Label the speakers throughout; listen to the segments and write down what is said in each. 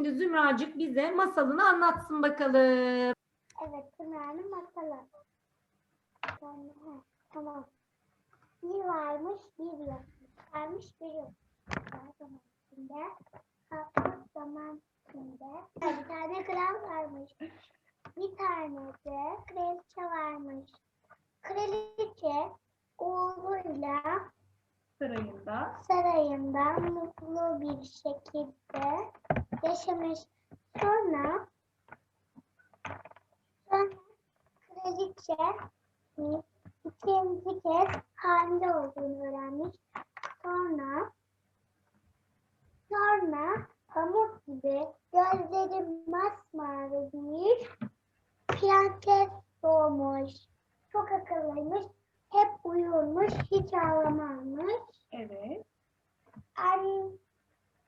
Speaker 1: Şimdi Zümracık bize masalını anlatsın bakalım.
Speaker 2: Evet, Pınar'ın masalı. Tamam. Bir varmış, bir yokmuş. Varmış, bir yok. Zaman içinde, kalkmış zaman içinde. Bir tane kral varmış. Bir tane de kraliçe varmış. Kraliçe oğluyla
Speaker 3: sarayında
Speaker 2: sarayında mutlu bir şekilde yaşamış. Sonra sonra kraliçe ikinci kez hamile olduğunu öğrenmiş. Sonra sonra pamuk gibi gözleri masmavi bir prenses doğmuş. Çok akıllıymış. Hep uyurmuş, hiç ağlamazmış.
Speaker 3: evet
Speaker 2: Anne,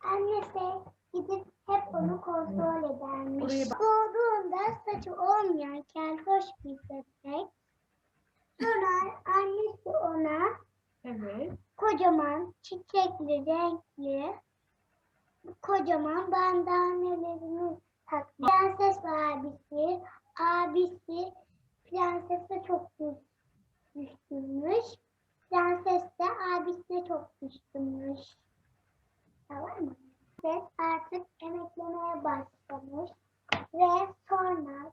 Speaker 2: annesi gidip
Speaker 3: Oraya bak.
Speaker 2: Doğduğunda saçı olmayan keltoş bir bebek. Sonra annesi ona
Speaker 3: evet
Speaker 2: kocaman, çiçekli, renkli, kocaman bandanelerini takmış. Prenses ve abisi, abisi prensese çok düş- düşkünmüş. Prenses de abisine çok düşkünmüş. Tamam mı? Prenses artık emeklemeye başlamış ve sonra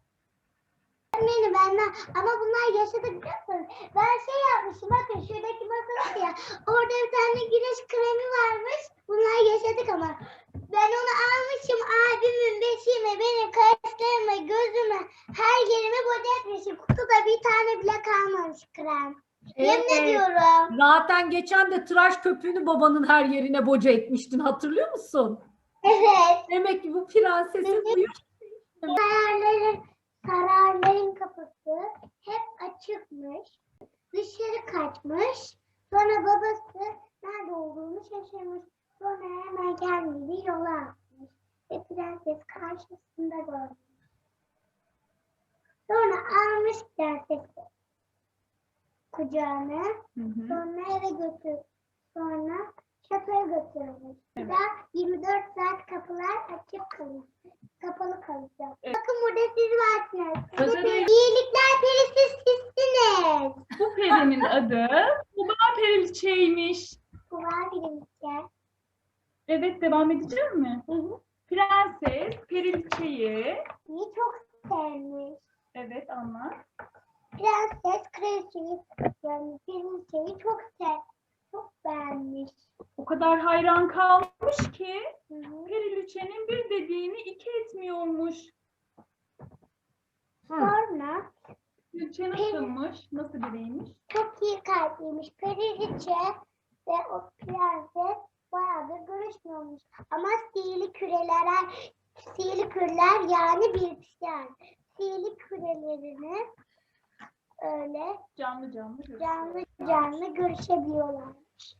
Speaker 2: Beni benden ama bunlar yaşadı biliyor? Ben şey yapmışım bakın şuradaki masa var ya orada bir tane güneş kremi varmış. Bunlar yaşadık ama. Ben onu almışım abimin beşiğime, benim kaşlarıma, gözüme, her yerime boca etmişim. Kutuda bir tane bile kalmamış krem. Yemin
Speaker 1: Evet.
Speaker 2: ediyorum.
Speaker 1: Zaten geçen de tıraş köpüğünü babanın her yerine boca etmiştin hatırlıyor musun?
Speaker 2: Evet.
Speaker 1: Demek ki bu prensesin huyu.
Speaker 2: Sarayların, sarayların kapısı hep açıkmış. Dışarı kaçmış. Sonra babası nerede olduğunu şaşırmış. Sonra hemen kendini yola atmış. Ve prenses karşısında görmüş. Sonra almış prensesi kucağına.
Speaker 3: Hı hı.
Speaker 2: Sonra eve götür. Sonra şatoya götürmüş.
Speaker 3: Evet.
Speaker 2: daha 24 saat kapılar açık kalır. Kapalı kalacak.
Speaker 3: Evet.
Speaker 2: Bakın burada siz varsınız. Siz
Speaker 3: Özel-
Speaker 2: de iyilikler perisi sizsiniz.
Speaker 3: bu perinin adı Tuba Periliçe'ymiş
Speaker 2: Bu var birimizde.
Speaker 3: evet devam edeceğim mi?
Speaker 2: Hı hı.
Speaker 3: Prenses Periliçe'yi
Speaker 2: İyi çok sevmiş.
Speaker 3: evet anlat
Speaker 2: Prenses kraliçeyi yani birimizdeyi çok sev. Çok beğenmiş.
Speaker 3: o kadar hayran kalmış ki. Periliçe'nin bir dediğini iki etmiyormuş.
Speaker 2: Sonra
Speaker 3: Periliçe nasılmış? Nasıl biriymiş?
Speaker 2: çok iyi kalpliymiş. Periliçe ve o prenses bayağıdır görüşmüyormuş. Ama sihirli küreler, sihirli küreler yani bilgisayar. Sihirli kürelerini öyle
Speaker 3: Canlı canlı
Speaker 2: canlı canlı görüşebiliyorlarmış.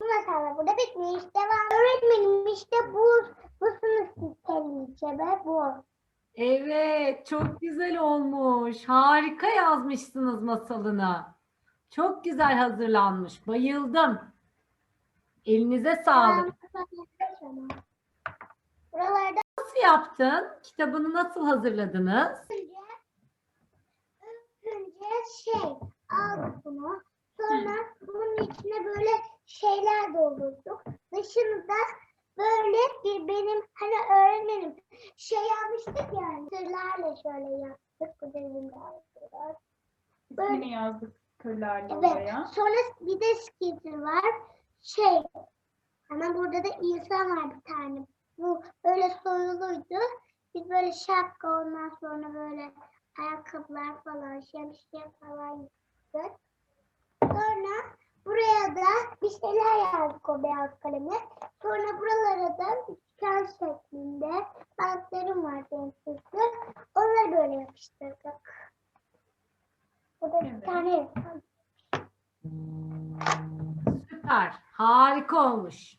Speaker 2: Bu masal burada bitmiş. Devam. Öğretmenim işte bu, bu sınıf Periliçe ve bu.
Speaker 1: Evet, çok güzel olmuş. Harika yazmışsınız masalını. Çok güzel hazırlanmış. Bayıldım. Elinize sağlık.
Speaker 2: Buralarda
Speaker 1: Nasıl yaptın? Kitabını nasıl hazırladınız?
Speaker 2: önce şey aldık bunu. Sonra bunun içine böyle şeyler doldurduk. Dışında böyle bir benim hani öğretmenim şey yapmıştık yani. Sırlarla şöyle yaptık. Bu dedim Böyle.
Speaker 3: İsmini yazdık kırlarla
Speaker 2: Evet.
Speaker 3: oraya.
Speaker 2: Sonra bir de skitter var. Şey. Hemen burada da insan var bir tane. Bu öyle soyuluydu. Biz böyle şapka ondan sonra böyle ayakkabılar falan, şemsiye falan yaptık. Sonra buraya da bir şeyler yazdık o beyaz kalemle. Sonra buralara da üçgen şeklinde bantlarım var benim süslü. Onları böyle yapıştırdık. Burada bir
Speaker 3: Evet.
Speaker 2: tane
Speaker 1: Süper. Harika olmuş.